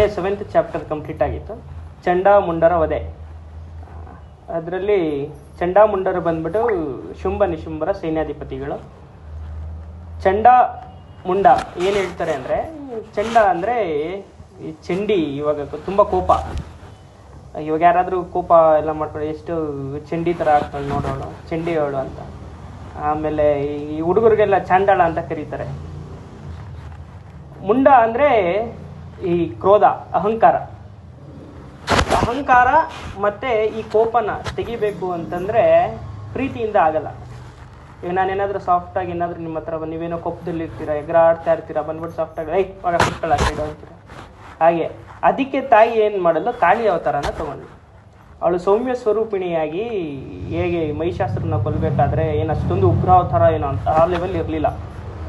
ನಿನ್ನೆ seventh chapter complete ಆಗಿತ್ತು. ಚಂಡ ಮುಂಡರ ವಧೆ. ಅದರಲ್ಲಿ ಚಂಡಾಮುಂಡರು ಬಂದ್ಬಿಟ್ಟು ಶುಂಭ ನಿಶುಂಭರ ಸೈನ್ಯಾಧಿಪತಿಗಳು. ಚಂಡ ಮುಂಡ ಏನು ಹೇಳ್ತಾರೆ ಅಂದರೆ, ಚಂಡ ಅಂದರೆ ಈ ಚಂಡಿ, ಇವಾಗ ತುಂಬ ಕೋಪ. ಇವಾಗ ಯಾರಾದರೂ ಕೋಪ ಎಲ್ಲ ಮಾಡ್ಕೊಂಡು ಎಷ್ಟು ಚಂಡಿ ಥರ ಹಾಕೊಂಡು ನೋಡೋಣ ಚಂಡಿ ಅವಳು ಅಂತ. ಆಮೇಲೆ ಈ ಹುಡುಗರಿಗೆಲ್ಲ ಚಾಂಡಾಳ ಅಂತ ಕರೀತಾರೆ. ಮುಂಡ ಅಂದರೆ ಈ ಕ್ರೋಧ, ಅಹಂಕಾರ. ಅಹಂಕಾರ ಮತ್ತೆ ಈ ಕೋಪನ ತೆಗಿಬೇಕು ಅಂತಂದ್ರೆ ಪ್ರೀತಿಯಿಂದ ಆಗಲ್ಲ. ಈಗ ನಾನೇನಾದ್ರೂ ಸಾಫ್ಟ್ ಆಗಿ ಏನಾದ್ರೂ ನಿಮ್ಮ ಹತ್ರ ನೀವೇನೋ ಇರ್ತೀರಾ, ಎಗರಾಡ್ತಾ ಇರ್ತೀರಾ, ಬಂದ್ಬಿಟ್ಟು ಸಾಫ್ಟ್ ಆಗಿ ಐ ಮಗ ಅಂತೀರ. ಹಾಗೆ, ಅದಕ್ಕೆ ತಾಯಿ ಏನು ಮಾಡಲು ಕಾಳಿ ಅವತಾರನ ತಗೊಂಡು ಅವಳು ಸೌಮ್ಯ ಸ್ವರೂಪಿಣಿಯಾಗಿ ಹೇಗೆ ಮಹಿಷಾಸ್ತ್ರನ ಕೊಲ್ಲಬೇಕಾದ್ರೆ ಏನು ಅಷ್ಟೊಂದು ಉಗ್ರ ಅವತಾರ ಏನೋ ಅಂತ ಆ ಲೆವೆಲ್ ಇರಲಿಲ್ಲ.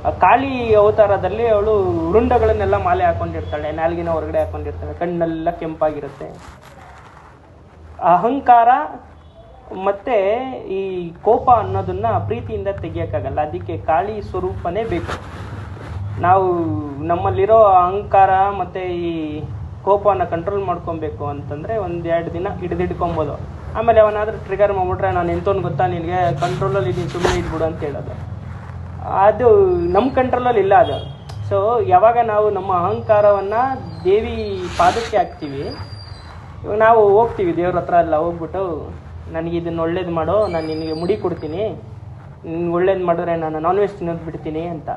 ಕಾಳಿ ಅವತಾರದಲ್ಲಿ ಅವಳು ರುಂಡಗಳನ್ನೆಲ್ಲ ಮಾಲೆ ಹಾಕೊಂಡಿರ್ತಾಳೆ, ನಾಲ್ಗಿನ ಹೊರಗಡೆ ಹಾಕೊಂಡಿರ್ತಾಳೆ, ಕಣ್ಣೆಲ್ಲ ಕೆಂಪಾಗಿರುತ್ತೆ. ಅಹಂಕಾರ ಮತ್ತೆ ಈ ಕೋಪ ಅನ್ನೋದನ್ನ ಪ್ರೀತಿಯಿಂದ ತೆಗಿಯಕ್ಕಾಗಲ್ಲ, ಅದಕ್ಕೆ ಕಾಳಿ ಸ್ವರೂಪನೇ ಬೇಕು. ನಾವು ನಮ್ಮಲ್ಲಿರೋ ಅಹಂಕಾರ ಮತ್ತೆ ಈ ಕೋಪವನ್ನು ಕಂಟ್ರೋಲ್ ಮಾಡ್ಕೊಬೇಕು ಅಂತಂದ್ರೆ ಒಂದೆರಡು ದಿನ ಹಿಡಿದಿಡ್ಕೊಬೋದು. ಆಮೇಲೆ ಅವನಾದ್ರೂ ಟ್ರಿಗರ್ ಮಾಡ್ಬಿಟ್ರೆ ನಾನು ಎಂತೋನ್ ಗೊತ್ತಾ ನಿನಗೆ? ಕಂಟ್ರೋಲಲ್ಲಿ ಇದೀನಿ ಸುಮ್ಮನೆ ಇಟ್ಬಿಡು ಅಂತ ಹೇಳೋದು. ಅದು ನಮ್ಮ ಕಂಟ್ರೋಲಲ್ಲಿ ಇಲ್ಲ ಅದು. ಸೊ ಯಾವಾಗ ನಾವು ನಮ್ಮ ಅಹಂಕಾರವನ್ನು ದೇವಿ ಪಾದಕ್ಕೆ ಹಾಕ್ತೀವಿ ನಾವು ಹೋಗ್ತೀವಿ ದೇವ್ರ ಹತ್ರ ಎಲ್ಲ ಹೋಗ್ಬಿಟ್ಟು, ನನಗೆ ಇದನ್ನ ಒಳ್ಳೇದು ಮಾಡೋ, ನಾನು ನಿನಗೆ ಮುಡಿ ಕೊಡ್ತೀನಿ ನಿನ್ಗೆ ಒಳ್ಳೇದು ಮಾಡಿದ್ರೆ ನಾನು ನಾನ್ ವೆಜ್ ತಿನ್ನೋದು ಬಿಡ್ತೀನಿ ಅಂತ.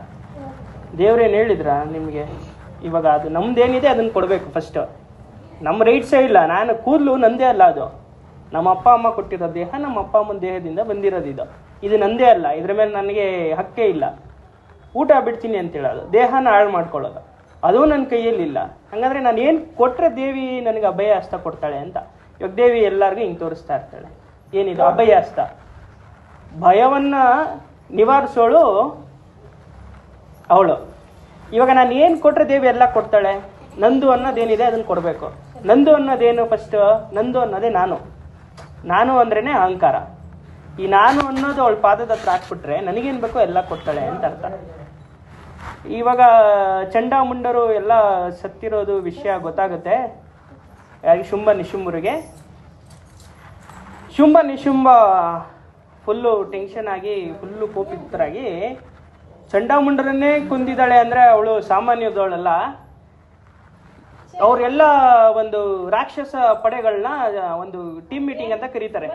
ದೇವ್ರೇನು ಹೇಳಿದ್ರ ನಿಮಗೆ? ಇವಾಗ ಅದು ನಮ್ದೇನಿದೆ ಅದನ್ನು ಕೊಡಬೇಕು ಫಸ್ಟು ನಮ್ಮ ರೈಟ್ಸೇ ಇಲ್ಲ. ನಾನು ಕೂದಲು ನಂದೇ ಅಲ್ಲ ಅದು. ನಮ್ಮ ಅಪ್ಪ ಅಮ್ಮ ಕೊಟ್ಟಿರೋ ದೇಹ ನಮ್ಮ ಅಪ್ಪ ಅಮ್ಮನ ದೇಹದಿಂದ ಬಂದಿರೋದು ಇದು. ಇದು ನಂದೇ ಅಲ್ಲ. ಇದ್ರ ಮೇಲೆ ನನಗೆ ಹಕ್ಕೇ ಇಲ್ಲ. ಊಟ ಬಿಡ್ತೀನಿ ಅಂತ ಹೇಳೋದು. ದೇಹನ ಹಾಳು ಮಾಡ್ಕೊಳ್ಳೋದು. ಅದು ನನ್ನ ಕೈಯಲ್ಲಿಲ್ಲ. ಹಂಗಂದ್ರೆ ನಾನು ಏನು ಕೊಟ್ಟರೆ ದೇವಿ ನನಗೆ ಅಭಯ ಅಸ್ತ ಕೊಡ್ತಾಳೆ ಅಂತ. ಇವಾಗ ದೇವಿ ಎಲ್ಲರಿಗೂ ಹಿಂಗೆ ತೋರಿಸ್ತಾ ಇರ್ತಾಳೆ. ಏನಿದು? ಅಭಯ ಹಸ್ತ ಭಯವನ್ನ ನಿವಾರಿಸೋಳು ಅವಳು. ಇವಾಗ ನಾನು ಏನು ಕೊಟ್ಟರೆ ದೇವಿ ಎಲ್ಲ ಕೊಡ್ತಾಳೆ? ನಂದು ಅನ್ನೋದೇನಿದೆ ಅದನ್ನ ಕೊಡಬೇಕು. ನಂದು ಅನ್ನೋದೇನು ಫಸ್ಟ್ ನಂದು ಅನ್ನೋದೇ ನಾನು. ನಾನು ಅಂದ್ರೇನೆ ಅಹಂಕಾರ. ಈ ನಾನು ಅನ್ನೋದು ಅವಳ ಪಾದದ ಹತ್ರ ಹಾಕ್ಬಿಟ್ರೆ ನನಗೇನು ಬೇಕೋ ಎಲ್ಲ ಕೊಡ್ತಾಳೆ ಅಂತ ಅರ್ಥ. ಇವಾಗ ಚಂಡಾಮುಂಡರು ಎಲ್ಲ ಸತ್ತಿರೋದು ವಿಷಯ ಗೊತ್ತಾಗುತ್ತೆ. ಯಾರಿಗೆ? ಶುಂಭ ನಿಶುಂಭರಿಗೆ. ಶುಂಭ ನಿಶುಂಭ ಫುಲ್ಲು ಟೆನ್ಷನ್ ಆಗಿ, ಫುಲ್ಲು ಕೋಪಿತರಾಗಿ ಚಂಡಾಮುಂಡರನ್ನೇ ಕುಂದಿದ್ದಾಳೆ ಅಂದ್ರೆ ಅವಳು ಸಾಮಾನ್ಯದವಳಲ್ಲ. ಅವರೆಲ್ಲ ಒಂದು ರಾಕ್ಷಸ ಪಡೆಗಳನ್ನ ಒಂದು ಟೀಮ್ ಮೀಟಿಂಗ್ ಅಂತ ಕರೀತಾರೆ.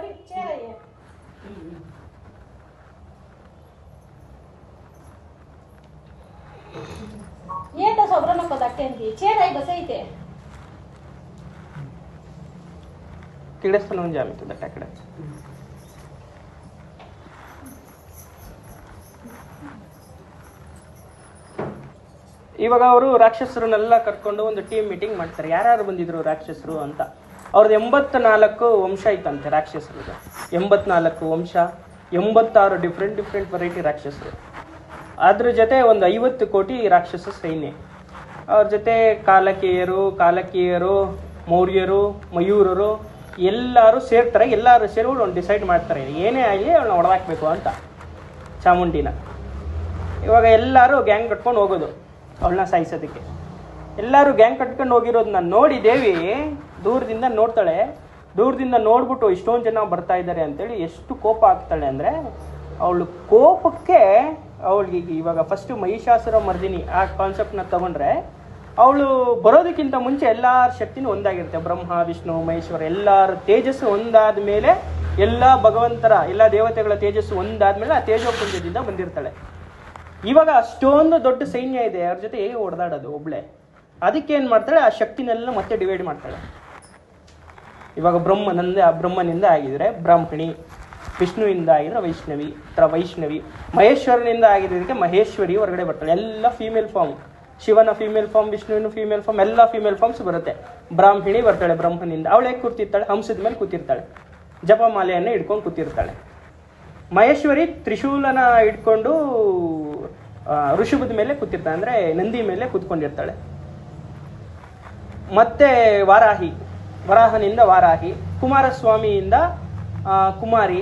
ఏంటో శుభ్రమక్క దక్కేంది చీర బస్ అయితే ಕಿಡಿಸ್ತಲೂ ಜಾಮೀತದಟ್ಟ ಆ ಕಡೆ. ಇವಾಗ ಅವರು ರಾಕ್ಷಸರನ್ನೆಲ್ಲ ಕರ್ಕೊಂಡು ಒಂದು ಟೀಮ್ ಮೀಟಿಂಗ್ ಮಾಡ್ತಾರೆ. ಯಾರ್ಯಾರು ಬಂದಿದ್ರು ರಾಕ್ಷಸರು ಅಂತ? ಅವ್ರದ್ದು ಎಂಬತ್ತ ನಾಲ್ಕು ವಂಶ ಇತ್ತಂತೆ ರಾಕ್ಷಸರದ್ದು ಎಂಬತ್ನಾಲ್ಕು ವಂಶ, ಎಂಬತ್ತಾರು ಡಿಫ್ರೆಂಟ್ ಡಿಫ್ರೆಂಟ್ ವೆರೈಟಿ ರಾಕ್ಷಸರು. ಅದ್ರ ಜೊತೆ ಒಂದು ಐವತ್ತು ಕೋಟಿ ರಾಕ್ಷಸ ಸೈನ್ಯ. ಅವ್ರ ಜೊತೆ ಕಾಲಕೇಯರು, ಕಾಲಕೀಯರು, ಮೌರ್ಯರು, ಮಯೂರರು, ಎಲ್ಲರೂ ಸೇರ್ತಾರೆ, ಎಲ್ಲರೂ ಸೇರಿ ಒಂದು ಡಿಸೈಡ್ ಮಾಡ್ತಾರೆ, ಏನೇ ಆಗಲಿ ಅವಳನ್ನ ಹೊಡೆದಾಕ್ಬೇಕು ಅಂತ ಚಾಮುಂಡಿನ. ಇವಾಗ ಎಲ್ಲರೂ ಗ್ಯಾಂಗ್ ಕಟ್ಕೊಂಡು ಹೋಗೋದು ಅವಳನ್ನ ಸಾಯಿಸೋದಕ್ಕೆ. ಎಲ್ಲರೂ ಗ್ಯಾಂಗ್ ಕಟ್ಕೊಂಡು ಹೋಗಿರೋದನ್ನ ನೋಡಿ ದೇವಿ ದೂರದಿಂದ ನೋಡ್ತಾಳೆ. ದೂರದಿಂದ ನೋಡ್ಬಿಟ್ಟು ಇಷ್ಟೊಂದು ಜನ ಬರ್ತಾ ಇದ್ದಾರೆ ಅಂತೇಳಿ ಎಷ್ಟು ಕೋಪ ಆಗ್ತಾಳೆ ಅಂದರೆ, ಅವಳು ಕೋಪಕ್ಕೆ ಅವಳಿಗೆ ಇವಾಗ ಫಸ್ಟು ಮಹಿಷಾಸುರ ಮರ್ದಿನಿ ಆ ಕಾನ್ಸೆಪ್ಟ್ನ ತಗೊಂಡ್ರೆ, ಅವಳು ಬರೋದಕ್ಕಿಂತ ಮುಂಚೆ ಎಲ್ಲರ ಶಕ್ತಿನೂ ಒಂದಾಗಿರುತ್ತೆ. ಬ್ರಹ್ಮ, ವಿಷ್ಣು, ಮಹೇಶ್ವರ ಎಲ್ಲರ ತೇಜಸ್ಸು ಒಂದಾದ ಮೇಲೆ ಎಲ್ಲ ಭಗವಂತರ, ಎಲ್ಲ ದೇವತೆಗಳ ತೇಜಸ್ಸು ಒಂದಾದ್ಮೇಲೆ ಆ ತೇಜೋಪುಂಜದಿಂದ ಬಂದಿರ್ತಾಳೆ. ಇವಾಗ ಅಷ್ಟೊಂದು ದೊಡ್ಡ ಸೈನ್ಯ ಇದೆ, ಅವ್ರ ಜೊತೆ ಹೇಗೆ ಹೊಡೆದಾಡೋದು ಒಬ್ಳೆ? ಅದಕ್ಕೆ ಏನು ಮಾಡ್ತಾಳೆ? ಆ ಶಕ್ತಿನೆಲ್ಲ ಮತ್ತೆ ಡಿವೈಡ್ ಮಾಡ್ತಾಳೆ. ಇವಾಗ ಬ್ರಹ್ಮನಿಂದ ಬ್ರಹ್ಮನಿಂದ ಆಗಿದ್ರೆ ಬ್ರಾಹ್ಮಣಿ, ವಿಷ್ಣುವಿಂದ ಆಗಿದ್ರೆ ವೈಷ್ಣವಿ, ತರ ವೈಷ್ಣವಿ, ಮಹೇಶ್ವರನಿಂದ ಆಗಿದ್ದಕ್ಕೆ ಮಹೇಶ್ವರಿ ಹೊರಗಡೆ ಬರ್ತಾಳೆ. ಎಲ್ಲ ಫೀಮೇಲ್ ಫಾರ್ಮ್ ಶಿವನ ಫೀಮೇಲ್ ಫಾರ್ಮ್ ವಿಷ್ಣುವಿನ ಫೀಮೇಲ್ ಫಾರ್ಮ್ ಎಲ್ಲ ಫೀಮೇಲ್ ಫಾರ್ಮ್ಸ್ ಬರುತ್ತೆ. ಬ್ರಾಹ್ಮಣಿ ಬರ್ತಾಳೆ ಬ್ರಹ್ಮನಿಂದ. ಅವಳು ಕೂತಿರ್ತಾಳೆ, ಹಂಸದ ಮೇಲೆ ಕೂತಿರ್ತಾಳೆ. ಜಪಮಾಲೆಯನ್ನು ಹಿಡ್ಕೊಂಡು ಕೂತಿರ್ತಾಳೆ. ಮಹೇಶ್ವರಿ ತ್ರಿಶೂಲನ ಇಟ್ಕೊಂಡು ಋಷಭದ ಮೇಲೆ ಕೂತಿರ್ತಾಳೆ. ಅಂದ್ರೆ ನಂದಿ ಮೇಲೆ ಕೂತ್ಕೊಂಡಿರ್ತಾಳೆ. ಮತ್ತೆ ವಾರಾಹಿ, ವರಾಹನಿಂದ ವಾರಾಹಿ, ಕುಮಾರಸ್ವಾಮಿಯಿಂದ ಕುಮಾರಿ,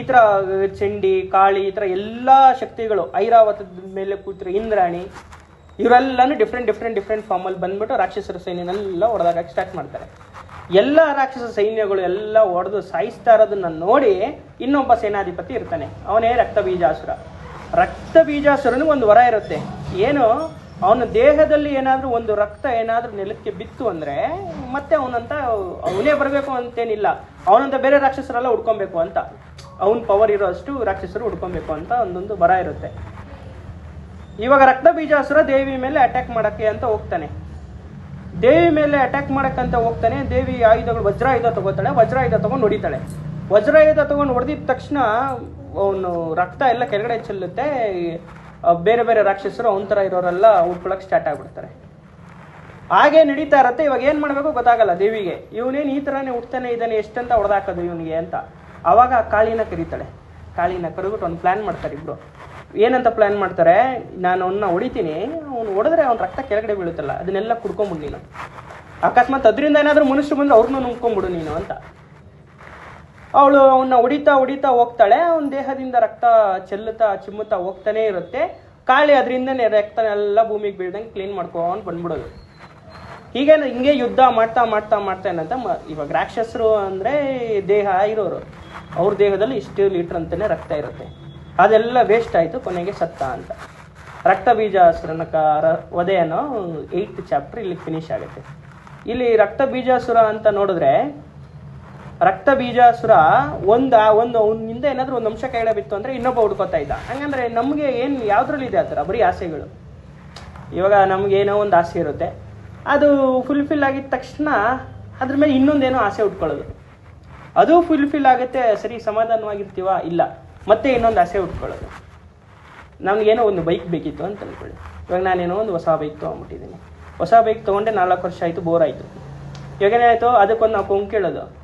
ಈ ಥರ ಚಂಡಿ, ಕಾಳಿ, ಈ ಥರ ಎಲ್ಲ ಶಕ್ತಿಗಳು, ಐರಾವತದ ಮೇಲೆ ಕೂತಿರೋ ಇಂದ್ರಾಣಿ, ಇವರೆಲ್ಲನೂ ಡಿಫ್ರೆಂಟ್ ಡಿಫ್ರೆಂಟ್ ಡಿಫ್ರೆಂಟ್ ಫಾರ್ಮಲ್ಲಿ ಬಂದ್ಬಿಟ್ಟು ರಾಕ್ಷಸರ ಸೈನ್ಯನೆಲ್ಲ ಹೊಡೆದಾಕಕ್ಕೆ ಸ್ಟಾರ್ಟ್ ಮಾಡ್ತಾರೆ. ಎಲ್ಲ ರಾಕ್ಷಸ ಸೈನ್ಯಗಳು ಎಲ್ಲ ಹೊಡೆದು ಸಾಯಿಸ್ತಾ ಇರೋದನ್ನ ನೋಡಿ ಇನ್ನೊಬ್ಬ ಸೇನಾಧಿಪತಿ ಇರ್ತಾನೆ. ಅವನೇ ರಕ್ತ ಬೀಜಾಸುರ ರಕ್ತ ಬೀಜಾಸುರನಿಗೆ ಒಂದು ವರ ಇರುತ್ತೆ. ಏನು? ಅವನ ದೇಹದಲ್ಲಿ ಏನಾದರೂ ಒಂದು ರಕ್ತ ಏನಾದರೂ ನೆಲಕ್ಕೆ ಬಿತ್ತು ಅಂದರೆ ಮತ್ತೆ ಅವನಂತ ಅವನೇ ಬರಬೇಕು ಅಂತೇನಿಲ್ಲ. ಅವನಂತ ಬೇರೆ ರಾಕ್ಷಸರೆಲ್ಲ ಹುಡ್ಕೊಬೇಕು ಅಂತ. ಅವನ ಪವರ್ ಇರೋ ಅಷ್ಟು ರಾಕ್ಷಸರು ಹುಡ್ಕೊಬೇಕು ಅಂತ ಒಂದೊಂದು ಬರ ಇರುತ್ತೆ. ಇವಾಗ ರಕ್ತ ಬೀಜಾಸುರ ದೇವಿ ಮೇಲೆ ಅಟ್ಯಾಕ್ ಮಾಡೋಕ್ಕೆ ಅಂತ ಹೋಗ್ತಾನೆ. ದೇವಿ ಮೇಲೆ ಅಟ್ಯಾಕ್ ಮಾಡೋಕ್ಕಂತ ಹೋಗ್ತಾನೆ. ದೇವಿ ಆಯುಧಗಳು ವಜ್ರಾಯುಧ ತಗೋತಾಳೆ. ವಜ್ರಾಯುಧ ತಗೊಂಡು ಹೊಡಿತಾಳೆ. ವಜ್ರಾಯುಧ ತಗೊಂಡು ಹೊಡೆದಿದ ತಕ್ಷಣ ಅವನು ರಕ್ತ ಎಲ್ಲ ಕೆಳಗಡೆ ಚೆಲ್ಲುತ್ತೆ. ಬೇರೆ ಬೇರೆ ರಾಕ್ಷಸರು ಅವನ ಥರ ಇರೋರೆಲ್ಲ ಉಟ್ಕೊಳಕ್ ಸ್ಟಾರ್ಟ್ ಆಗ್ಬಿಡ್ತಾರೆ. ಹಾಗೆ ನಡೀತಾ ಇರತ್ತೆ, ಇವಾಗ ಏನು ಮಾಡಬೇಕು ಗೊತ್ತಾಗಲ್ಲ ದೇವಿಗೆ. ಇವನೇನು ಈ ಥರನೇ ಹುಟ್ತಾನೆ ಇದ್ದಾನೆ, ಎಷ್ಟಂತ ಹೊಡೆದಾಕೋದು ಇವನಿಗೆ ಅಂತ. ಆವಾಗ ಕಾಳಿನ ಕರೀತಾಳೆ. ಕಾಳಿನ ಕರೆದ್ಬಿಟ್ಟು ಒಂದು ಪ್ಲ್ಯಾನ್ ಮಾಡ್ತಾರೆ ಇಬ್ರು. ಏನಂತ ಪ್ಲ್ಯಾನ್ ಮಾಡ್ತಾರೆ, ನಾನು ಅವನ್ನ ಹೊಡಿತೀನಿ, ಅವ್ನು ಹೊಡೆದ್ರೆ ಅವ್ನ ರಕ್ತ ಕೆಳಗಡೆ ಬೀಳುತ್ತಲ್ಲ, ಅದನ್ನೆಲ್ಲ ಕುಡ್ಕೊಂಬಿಡು ನೀನು. ಅಕಸ್ಮಾತ್ ಅದರಿಂದ ಏನಾದರೂ ಮನುಷ್ಯರು ಬಂದ್ರೆ ಅವ್ರನ್ನೂ ನುಂಗ್ಕೊಂಬಿಡು ನೀನು ಅಂತ. ಅವಳು ಅವನ್ನ ಹೊಡಿತಾ ಹೊಡಿತಾ ಹೋಗ್ತಾಳೆ. ಅವನ ದೇಹದಿಂದ ರಕ್ತ ಚೆಲ್ಲುತ್ತಾ ಚಿಮ್ಮುತ್ತಾ ಹೋಗ್ತಾನೆ ಇರುತ್ತೆ. ಕಾಳಿ ಅದರಿಂದನೇ ರಕ್ತನೆಲ್ಲ ಭೂಮಿಗೆ ಬೀಳ್ದಂಗೆ ಕ್ಲೀನ್ ಮಾಡ್ಕೊಂಡು ಬಂದ್ಬಿಡೋದು. ಹೀಗೆ ಹಿಂಗೆ ಯುದ್ಧ ಮಾಡ್ತಾ ಮಾಡ್ತಾ ಮಾಡ್ತಾ ಏನಂತ ಇವಾಗ ರಾಕ್ಷಸರು ಅಂದರೆ ದೇಹ ಇರೋರು. ಅವ್ರ ದೇಹದಲ್ಲಿ ಇಷ್ಟು ಲೀಟ್ರ್ ಅಂತಲೇ ರಕ್ತ ಇರುತ್ತೆ. ಅದೆಲ್ಲ ವೇಸ್ಟ್ ಆಯಿತು, ಕೊನೆಗೆ ಸತ್ತ ಅಂತ. ರಕ್ತ ಬೀಜ ಕಾರ ವಧೆ ಅನ್ನೋ ಏಯ್ತ್ ಚಾಪ್ಟರ್ ಇಲ್ಲಿ ಫಿನಿಶ್ ಆಗುತ್ತೆ. ಇಲ್ಲಿ ರಕ್ತ ಬೀಜಾಸುರ ಅಂತ ನೋಡಿದ್ರೆ ರಕ್ತ ಬೀಜಾಸುರ ಒಂದ, ಒಂದು ಅವನಿಂದ ಏನಾದರೂ ಒಂದು ಅಂಶ ಕೆಳಗೆ ಬಿತ್ತು ಅಂದರೆ ಇನ್ನೊಬ್ಬ ಹುಡ್ಕೋತಾ ಇದ್ದ. ಹಂಗಂದ್ರೆ ನಮಗೆ ಏನು, ಯಾವ್ದ್ರಲ್ಲಿ ಇದೆ ಆ ಥರ? ಬರೀ ಆಸೆಗಳು. ಇವಾಗ ಏನೋ ಒಂದು ಆಸೆ ಇರುತ್ತೆ. ಅದು ಫುಲ್ಫಿಲ್ ಆಗಿದ ತಕ್ಷಣ ಅದ್ರ ಮೇಲೆ ಇನ್ನೊಂದೇನೋ ಆಸೆ ಉಟ್ಕೊಳ್ಳೋದು. ಅದು ಫುಲ್ಫಿಲ್ ಆಗುತ್ತೆ, ಸರಿ, ಸಮಾಧಾನವಾಗಿರ್ತೀವ? ಇಲ್ಲ. ಮತ್ತೆ ಇನ್ನೊಂದು ಆಸೆ ಉಟ್ಕೊಳ್ಳೋದು. ಏನೋ ಒಂದು ಬೈಕ್ ಬೇಕಿತ್ತು ಅಂತ ಅಂದ್ಕೊಳ್ಳಿ ಇವಾಗ ನಾನೇನೋ ಒಂದು ಹೊಸ ಬೈಕ್ ತೊಗೊಂಡ್ಬಿಟ್ಟಿದ್ದೀನಿ. ಹೊಸ ಬೈಕ್ ತೊಗೊಂಡೆ ನಾಲ್ಕು ವರ್ಷ ಆಯಿತು ಬೋರ್ ಆಯಿತು. ಇವಾಗ ಏನಾಯಿತು? ಅದಕ್ಕೊಂದು ನಾವು ಕೊಂಗ್ ಕೇಳೋದು.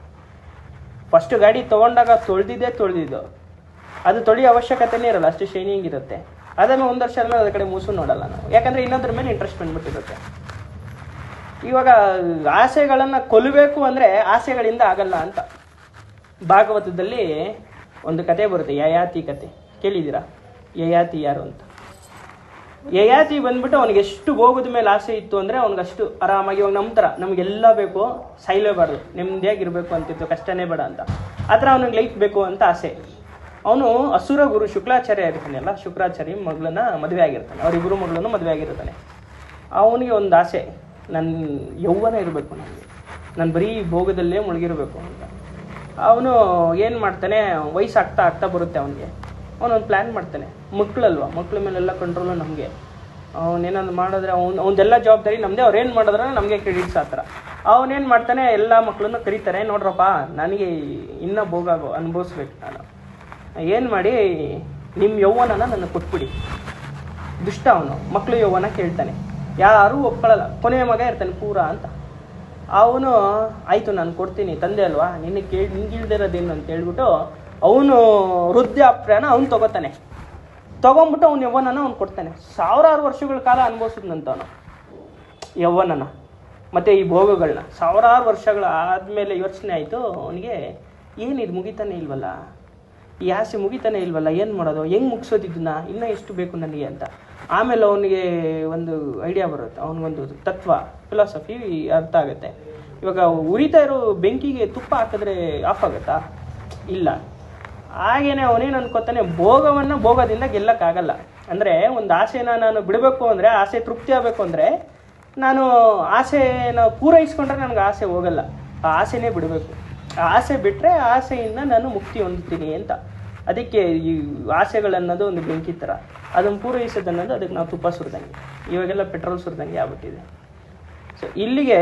ಫಸ್ಟ್ ಗಾಡಿ ತೊಗೊಂಡಾಗ ತೊಳೆದಿದ್ದೇ ತೊಳೆದಿದ್ದು. ಅದು ತೊಳೆಯೋ ಅವಶ್ಯಕತೆನೇ ಇರಲ್ಲ, ಅಷ್ಟು ಶೈನಿಂಗ್ ಇರುತ್ತೆ ಅದನ್ನು ಒಂದು ವರ್ಷ ಆದ್ಮೇಲೆ ಅದ್ರ ಕಡೆ ಮೂಸು ನೋಡಲ್ಲ ನಾವು. ಯಾಕಂದ್ರೆ ಇನ್ನೊಂದ್ರ ಮೇಲೆ ಇಂಟ್ರೆಸ್ಟ್ ಬಂದ್ಬಿಟ್ಟಿರುತ್ತೆ. ಇವಾಗ ಆಸೆಗಳನ್ನು ಕೊಲ್ಲಬೇಕು ಅಂದರೆ ಆಸೆಗಳಿಂದ ಆಗಲ್ಲ ಅಂತ. ಭಾಗವತದಲ್ಲಿ ಒಂದು ಕತೆ ಬರುತ್ತೆ, ಯಯಾತಿ ಕತೆ. ಕೇಳಿದ್ದೀರಾ? ಯಯಾತಿ ಯಾರು ಅಂತ. ಯಯಾತಿ ಬಂದ್ಬಿಟ್ಟು ಅವನಿಗೆ ಎಷ್ಟು ಹೋಗೋದ ಮೇಲೆ ಆಸೆ ಇತ್ತು ಅಂದರೆ ಅವನಿಗಷ್ಟು ಆರಾಮಾಗಿ ಇವಾಗ ನಮ್ಮ ಥರ ನಮಗೆಲ್ಲ ಬೇಕು ಸೈಲೇಬಾರ್ದು ನೆಮ್ಮದಿಯಾಗಿರಬೇಕು ಅಂತಿತ್ತು ಕಷ್ಟನೇ ಬೇಡ ಅಂತ. ಆ ಥರ ಅವನಿಗೆ ಲೈಫ್ ಬೇಕು ಅಂತ ಆಸೆ. ಅವನು ಅಸುರ ಗುರು, ಶುಕ್ಲಾಚಾರ್ಯ ಇರ್ತಾನೆಲ್ಲ ಶುಕ್ರಾಚಾರ್ಯ ಮಗಳನ್ನ ಮದುವೆ ಆಗಿರ್ತಾನೆ ಅವರಿಬ್ಬರು ಮಗಳನ್ನು ಮದುವೆ ಆಗಿರ್ತಾನೆ. ಅವನಿಗೆ ಒಂದು ಆಸೆ ನನ್ನ ಯೌವನ ಇರಬೇಕು ನನಗೆ. ನಾನು ಬರೀ ಭೋಗದಲ್ಲೇ ಮುಳುಗಿರಬೇಕು ಅಂತ. ಅವನು ಏನು ಮಾಡ್ತಾನೆ ವಯಸ್ಸಾಗ್ತಾ ಆಗ್ತಾ ಬರುತ್ತೆ ಅವನಿಗೆ. ಅವನೊಂದು ಪ್ಲ್ಯಾನ್ ಮಾಡ್ತಾನೆ. ಮಕ್ಕಳಲ್ವ ಮಕ್ಕಳ ಮೇಲೆಲ್ಲ ಕಂಟ್ರೋಲು ನಮಗೆ. ಅವನೇನಾದ್ರು ಮಾಡಿದ್ರೆ ಅವ್ನು, ಅವನದೆಲ್ಲ ಜವಾಬ್ದಾರಿ ನಮ್ಮದೇ ಅವ್ರೇನು ಮಾಡಿದ್ರೆ ನಮಗೆ ಕ್ರೆಡಿಟ್ಸ್ ಆ ಥರ. ಅವನೇನು ಮಾಡ್ತಾನೆ, ಎಲ್ಲ ಮಕ್ಕಳನ್ನು ಕರೀತಾರೆ. ನೋಡ್ರಪ್ಪ, ನನಗೆ ಇನ್ನೂ ಭೋಗ ಅನುಭವಿಸ್ಬೇಕು ನಾನು. ಏನು ಮಾಡಿ ನಿಮ್ಮ ಯೌವನನ ನನಗೆ ಕೊಟ್ಬಿಡಿ. ದುಷ್ಟ ಅವನು. ಮಕ್ಕಳು ಯೌವನ ಕೇಳ್ತಾನೆ. ಯಾರೂ ಒಪ್ಕೊಳ್ಳಲ್ಲ. ಕೊನೆಯ ಮಗ ಇರ್ತಾನೆ, ಪೂರ ಅಂತ. ಅವನು, ಆಯಿತು, ನಾನು ಕೊಡ್ತೀನಿ. ತಂದೆ ಅಲ್ವಾ? ನಿನಗೆ ಕೇಳಿ ನಿಂಗಿಲ್ದಿರೋದೇನು ಅಂತ ಹೇಳ್ಬಿಟ್ಟು ಅವನು ವೃದ್ಧಾಪ್ಯನ ಅವ್ನು ತಗೋತಾನೆ. ತಗೊಂಬಿಟ್ಟು ಅವನು ಯೌವನನ ಅವ್ನು ಕೊಡ್ತಾನೆ. ಸಾವಿರಾರು ವರ್ಷಗಳ ಕಾಲ ಅನುಭವಿಸಿದ್ನಂತವನು. ಯವ್ವನನ. ಮತ್ತು ಈ ಭೋಗಗಳನ್ನ ಸಾವಿರಾರು ವರ್ಷಗಳ ಆದಮೇಲೆ ಯೋಚನೆ ಆಯಿತು, ಅವನಿಗೆ ಏನಿದು ಮುಗಿತಾನೆ ಇಲ್ವಲ್ಲ? ಈ ಆಸೆ ಮುಗಿತಾನೆ ಇಲ್ವಲ್ಲ? ಏನು ಮಾಡೋದು? ಹೆಂಗೆ ಮುಗಿಸೋದು ಇದನ್ನ? ಇನ್ನೂ ಎಷ್ಟು ಬೇಕು ನನಗೆ? ಅಂತ. ಆಮೇಲೆ ಅವನಿಗೆ ಒಂದು ಐಡಿಯಾ ಬರುತ್ತೆ. ಅವನಿಗೊಂದು ತತ್ವ ಫಿಲಾಸಫಿ ಅರ್ಥ ಆಗುತ್ತೆ. ಇವಾಗ ಉರಿತಾ ಇರೋ ಬೆಂಕಿಗೆ ತುಪ್ಪ ಹಾಕಿದ್ರೆ ಆಫ್ ಆಗುತ್ತಾ? ಇಲ್ಲ. ಹಾಗೇನೆ ಅವನೇನು ಅನ್ಕೋತಾನೆ, ಭೋಗವನ್ನು ಭೋಗದಿಂದ ಗೆಲ್ಲಕ್ಕಾಗಲ್ಲ. ಅಂದರೆ ಒಂದು ಆಸೆನ ನಾನು ಬಿಡಬೇಕು ಅಂದರೆ, ಆಸೆ ತೃಪ್ತಿ ಆಗಬೇಕು ಅಂದರೆ, ನಾನು ಆಸೆನ ಪೂರೈಸ್ಕೊಂಡ್ರೆ ನನಗೆ ಆಸೆ ಹೋಗಲ್ಲ. ಆ ಆಸೆನೇ ಬಿಡಬೇಕು. ಆಸೆ ಬಿಟ್ಟರೆ ಆಸೆಯಿಂದ ನಾನು ಮುಕ್ತಿ ಹೊಂದುತ್ತೀನಿ ಅಂತ. ಅದಕ್ಕೆ ಈ ಆಸೆಗಳನ್ನೋದು ಒಂದು ಬೆಂಕಿ ಥರ ಅದನ್ನು ಪೂರೈಸೋದನ್ನೋದು ಅದಕ್ಕೆ ನಾವು ತುಪ್ಪ ಸುರಿದಂಗೆ. ಇವಾಗೆಲ್ಲ ಪೆಟ್ರೋಲ್ ಸುರಿದಂಗೆ ಆಗ್ಬಿಟ್ಟಿದೆ. ಸೊ ಇಲ್ಲಿಗೆ